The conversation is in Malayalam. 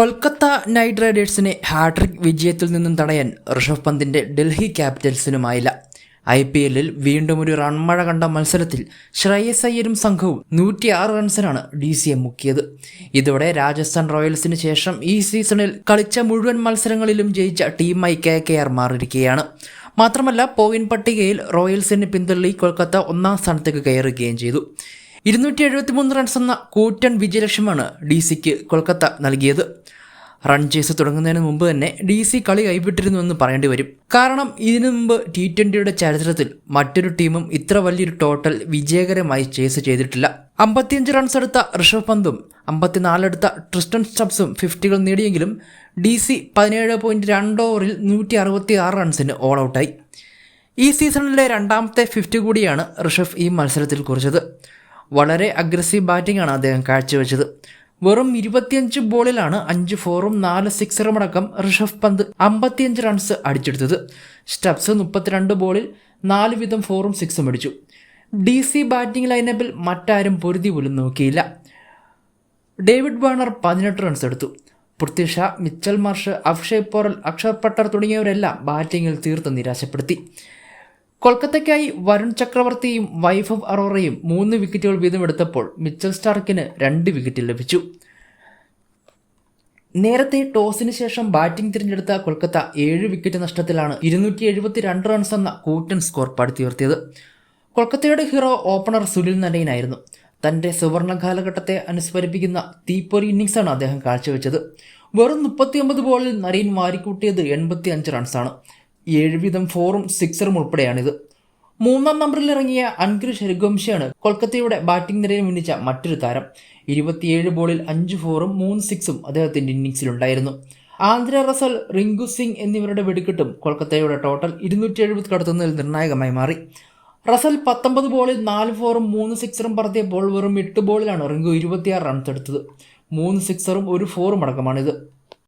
കൊൽക്കത്ത നൈറ്റ് റൈഡേഴ്സിനെ ഹാട്രിക് വിജയത്തിൽ നിന്നും തടയാൻ ഋഷഭ് പന്തിന്റെ ഡൽഹി ക്യാപിറ്റൽസിനുമായില്ല. ഐ പി എല്ലിൽ വീണ്ടും ഒരു റൺമഴ കണ്ട മത്സരത്തിൽ ശ്രേയസ് അയ്യരും സംഘവും നൂറ്റിയാറ് റൺസിനാണ് ഡി സി എം മുക്കിയത്. ഇതോടെ രാജസ്ഥാൻ റോയൽസിന് ശേഷം ഈ സീസണിൽ കളിച്ച മുഴുവൻ മത്സരങ്ങളിലും ജയിച്ച ടീമായി കെ കെ ആർ മാറിയിരിക്കുകയാണ്. മാത്രമല്ല പോയിന്റ് പട്ടികയിൽ റോയൽസിന് പിന്തള്ളി കൊൽക്കത്ത ഒന്നാം സ്ഥാനത്തേക്ക് കയറുകയും ചെയ്തു. ഇരുന്നൂറ്റി എഴുപത്തി മൂന്ന് റൺസ് എന്ന കൂറ്റൻ വിജയലക്ഷ്യമാണ് ഡി സിക്ക് കൊൽക്കത്ത നൽകിയത്. റൺ ചേസ് തുടങ്ങുന്നതിന് മുമ്പ് തന്നെ ഡി സി കളി കൈവിട്ടിരുന്നുവെന്ന് പറയേണ്ടി വരും. കാരണം ഇതിനു മുമ്പ് ടി ട്വന്റിയുടെ ചരിത്രത്തിൽ മറ്റൊരു ടീമും ഇത്ര വലിയൊരു ടോട്ടൽ വിജയകരമായി ചേസ് ചെയ്തിട്ടില്ല. അമ്പത്തിയഞ്ച് റൺസ് എടുത്ത ഋഷഭ് പന്തും അമ്പത്തിനാലെടുത്ത ട്രിസ്റ്റൺ സ്റ്റബ്സും ഫിഫ്റ്റികൾ നേടിയെങ്കിലും ഡി സി പതിനേഴ് പോയിന്റ് രണ്ട് ഓവറിൽ നൂറ്റി അറുപത്തി ആറ് റൺസിന് ഓൾ ഔട്ടായി ഈ സീസണിലെ രണ്ടാമത്തെ ഫിഫ്റ്റി കൂടിയാണ് ഋഷഭ് ഈ മത്സരത്തിൽ കുറിച്ചത്. വളരെ അഗ്രസീവ് ബാറ്റിംഗ് ആണ് അദ്ദേഹം കാഴ്ചവെച്ചത്. വെറും ഇരുപത്തിയഞ്ച് ബോളിലാണ് അഞ്ച് ഫോറും നാല് സിക്സറും അടക്കം ഋഷഭ് പന്ത് അമ്പത്തിയഞ്ച് റൺസ് അടിച്ചെടുത്തത്. സ്റ്റബ്സ് മുപ്പത്തിരണ്ട് ബോളിൽ നാല് വീതം ഫോറും സിക്സും അടിച്ചു. ഡി സി ബാറ്റിംഗ് ലൈനപ്പിൽ മറ്റാരും പൊരുതി പോലും നോക്കിയില്ല. ഡേവിഡ് വാർണർ പതിനെട്ട് റൺസ് എടുത്തു. പൃഥ്വി ഷാ മിച്ചൽ മാർഷ് അക്ഷയ് പോറൽ അക്ഷർ പട്ടർ തുടങ്ങിയവരെല്ലാം ബാറ്റിങ്ങിൽ തീർത്ത് നിരാശപ്പെടുത്തി. കൊൽക്കത്തയ്ക്കായി വരുൺ ചക്രവർത്തിയും വൈഭവ് അറോറയും മൂന്ന് വിക്കറ്റുകൾ വീതമെടുത്തപ്പോൾ മിച്ചൽ സ്റ്റാർക്കിന് രണ്ട് വിക്കറ്റ് ലഭിച്ചു. നേരത്തെ ടോസിന് ശേഷം ബാറ്റിംഗ് തിരഞ്ഞെടുത്ത കൊൽക്കത്ത ഏഴ് വിക്കറ്റ് നഷ്ടത്തിലാണ് ഇരുന്നൂറ്റി എഴുപത്തി രണ്ട് റൺസ് എന്ന കൂറ്റൻ സ്കോർ പടുത്തുയർത്തിയത്. കൊൽക്കത്തയുടെ ഹീറോ ഓപ്പണർ സുനിൽ നരൈനായിരുന്നു തന്റെ സുവർണ കാലഘട്ടത്തെ അനുസ്മരിപ്പിക്കുന്ന തീപ്പൊരി ഇന്നിംഗ്സാണ് അദ്ദേഹം കാഴ്ചവെച്ചത്. വെറും മുപ്പത്തിയൊമ്പത് ബോളിൽ നരീൻ വാരിക്കൂട്ടിയത് എൺപത്തി അഞ്ച് റൺസാണ്. ഏഴ് വീതം ഫോറും സിക്സറും ഉൾപ്പെടെയാണിത്. മൂന്നാം നമ്പറിൽ ഇറങ്ങിയ അൻഗ്രിഷ് ഹരിഗംശയാണ് കൊൽക്കത്തയുടെ ബാറ്റിംഗ് നിരയിൽ മുന്നിച്ച മറ്റൊരു താരം. ഇരുപത്തിയേഴ് ബോളിൽ അഞ്ച് ഫോറും മൂന്ന് സിക്സും അദ്ദേഹത്തിന്റെ ഇന്നിംഗ്സിലുണ്ടായിരുന്നു. ആന്ധ്ര റസൽ റിങ്കു സിംഗ് എന്നിവരുടെ വെടിക്കെട്ടും കൊൽക്കത്തയുടെ ടോട്ടൽ ഇരുന്നൂറ്റി എഴുപത് കടത്തുന്നതിൽ നിർണായകമായി മാറി. റസൽ പത്തൊമ്പത് ബോളിൽ നാല് ഫോറും മൂന്ന് സിക്സറും പറത്തിയപ്പോൾ വെറും എട്ട് ബോളിലാണ് റിങ്കു ഇരുപത്തിയാറ് റൺസ് എടുത്തത്. മൂന്ന് സിക്സറും ഒരു ഫോറും അടക്കമാണിത്.